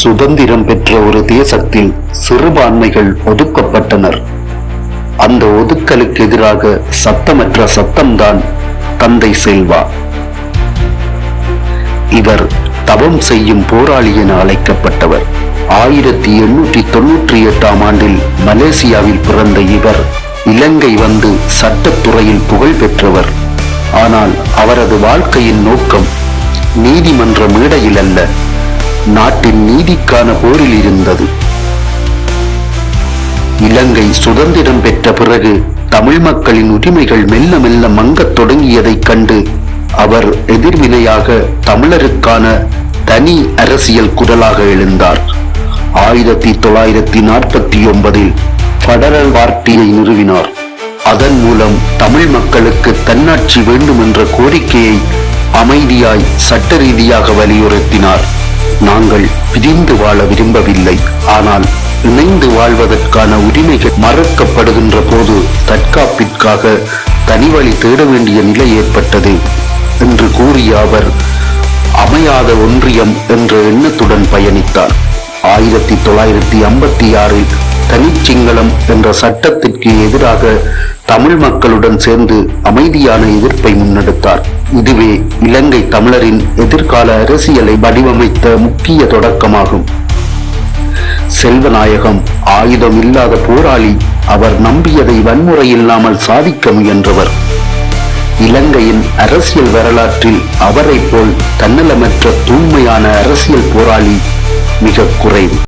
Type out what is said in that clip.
சுதந்திரம் பெற்ற ஒரு தேசத்தில் சிறுபான்மைகள் ஒதுக்கப்பட்டனர். அந்த ஒதுக்கலுக்கு எதிராக சத்தமற்ற சத்தம்தான் தந்தை செல்வா. இவர் தவம் செய்யும் போராளி என அழைக்கப்பட்டவர். ஆயிரத்தி எண்ணூற்றி தொன்னூற்றி எட்டாம் ஆண்டில் மலேசியாவில் பிறந்த இவர் இலங்கை வந்து சட்டத்துறையில் புகழ் பெற்றவர். ஆனால் அவரது வாழ்க்கையின் நோக்கம் நீதிமன்ற மேடையில் அல்ல. நாட்டின் நீதிக்கான போரில் இருந்தது. இலங்கை சுதந்திரம் பெற்ற பிறகு தமிழ் மக்களின் உரிமைகள் மெல்ல மெல்ல மங்கத் தொடங்கியதைக் கண்டு அவர் எதிர்வினையாக தமிழருக்கான தனி அரசியல் குரலாக எழுந்தார். ஆயிரத்தி தொள்ளாயிரத்தி நாற்பத்தி ஒன்பதில் பெடரல் பார்ட்டியை நிறுவினார். அதன் மூலம் தமிழ் மக்களுக்கு தன்னாட்சி வேண்டும் என்ற கோரிக்கையை அமைதியாய் சட்ட ரீதியாக வலியுறுத்தினார். நாங்கள் பிரிந்து வாழ விரும்பவில்லை. ஆனால் இணைந்து வாழ்வதற்கான உரிமைகள் மறுக்கப்படுகின்ற போது தற்காப்பிற்காக தனிவழி தேட வேண்டிய நிலை ஏற்பட்டது என்று கூறிய அவர் அமையாத ஒன்றியம் என்ற எண்ணத்துடன் பயணித்தார். ஆயிரத்தி தொள்ளாயிரத்தி ஐம்பத்தி ஆறில் தனிச்சிங்களம் என்ற சட்டத்திற்கு எதிராக தமிழ் மக்களுடன் சேர்ந்து அமைதியான எதிர்ப்பை முன்னெடுத்தார். இதுவே இலங்கை தமிழரின் எதிர்கால அரசியலை வடிவமைத்த முக்கிய தொடக்கமாகும். செல்வநாயகம் ஆயுதம் இல்லாத போராளி அவர் நம்பியதை வன்முறை இல்லாமல் சாதிக்க முயன்றவர். இலங்கையின் அரசியல் வரலாற்றில் அவரைப் போல் தன்னலமற்ற தூய்மையான அரசியல் போராளி மிக குறைவு.